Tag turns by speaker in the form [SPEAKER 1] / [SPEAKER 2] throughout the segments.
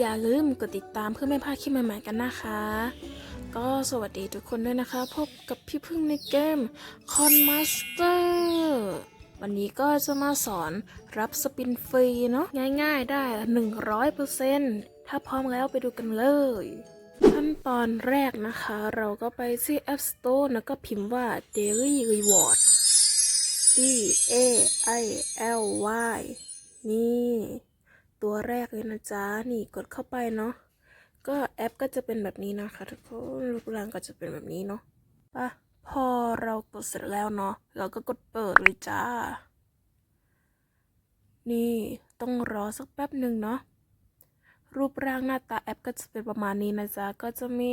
[SPEAKER 1] อย่าลืมกดติดตามเพื่อไม่พลาดคลิปใหม่ๆกันนะคะ ก็สวัสดีทุกคนด้วยนะคะ พบกับพี่พึ่งในเกม Con Master วันนี้ก็จะมาสอนรับสปินฟรีเนาะง่ายๆได้ 100%ถ้าพร้อมแล้วไปดูกันเลย ขั้นตอนแรกนะคะ เราก็ไปที่ App Store แล้วก็พิมพ์ว่า Daily Reward D A I L Y นี่ ตัวแรกเลยนะจ๊ะ นี่กดเข้าไปเนาะ ก็แอปก็จะเป็นแบบนี้นะคะทุกคนรูปร่างก็จะเป็นแบบนี้เนาะป่ะพอเรากดเสร็จแล้วเนาะ เราก็กดเปิดเลยจ้า นี่ต้องรอสักแป๊บหนึ่งเนาะ รูปร่างหน้าตาแอปก็จะเป็นประมาณนี้นะจ๊ะ ก็จะมี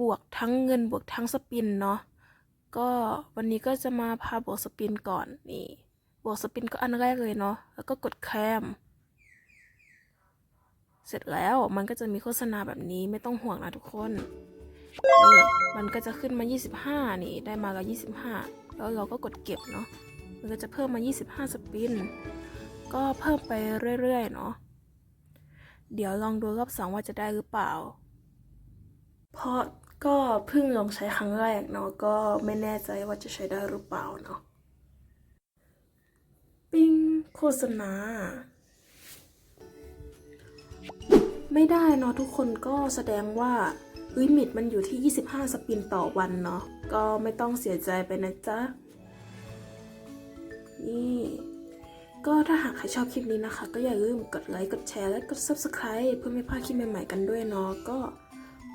[SPEAKER 1] บวกทั้งเงินบวกทั้งสปินเนาะ ก็วันนี้ก็จะมาพาบวกสปินก่อนนี่ บวกสปินก็อันแรกเลยเนาะ แล้วก็กดแคม เสร็จแล้วมันก็จะมีโฆษณาแบบนี้ไม่ต้องห่วงนะทุกคนนี่มันก็จะขึ้นมา 25 นี่ได้มาแล้ว25 แล้วเราก็กดเก็บเนาะมันก็จะเพิ่มมา 25 สปิน ก็เพิ่มไปเรื่อยๆเนาะเดี๋ยวลองดูรอบสองว่าจะได้หรือเปล่า เพราะก็เพิ่งลองใช้ครั้งแรกเนาะก็ไม่แน่ใจว่าจะใช้ได้หรือเปล่าเนาะปิ้งโฆษณา ไม่ได้เนาะทุกคนก็แสดงว่าลิมิตมันอยู่ที่ 25 สปินต่อวันเนาะก็ไม่ต้องเสียใจไปนะจ๊ะ นี่ก็ถ้าหากใครชอบคลิปนี้นะคะ ก็อย่าลืมกดไลค์ กดแชร์ และกด Subscribe เพื่อไม่พลาดคลิปใหม่ๆกันด้วยเนาะก็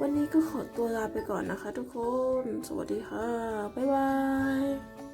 [SPEAKER 1] วันนี้ก็ขอตัวลาไปก่อนนะคะทุกคน สวัสดีค่ะ บ๊ายบาย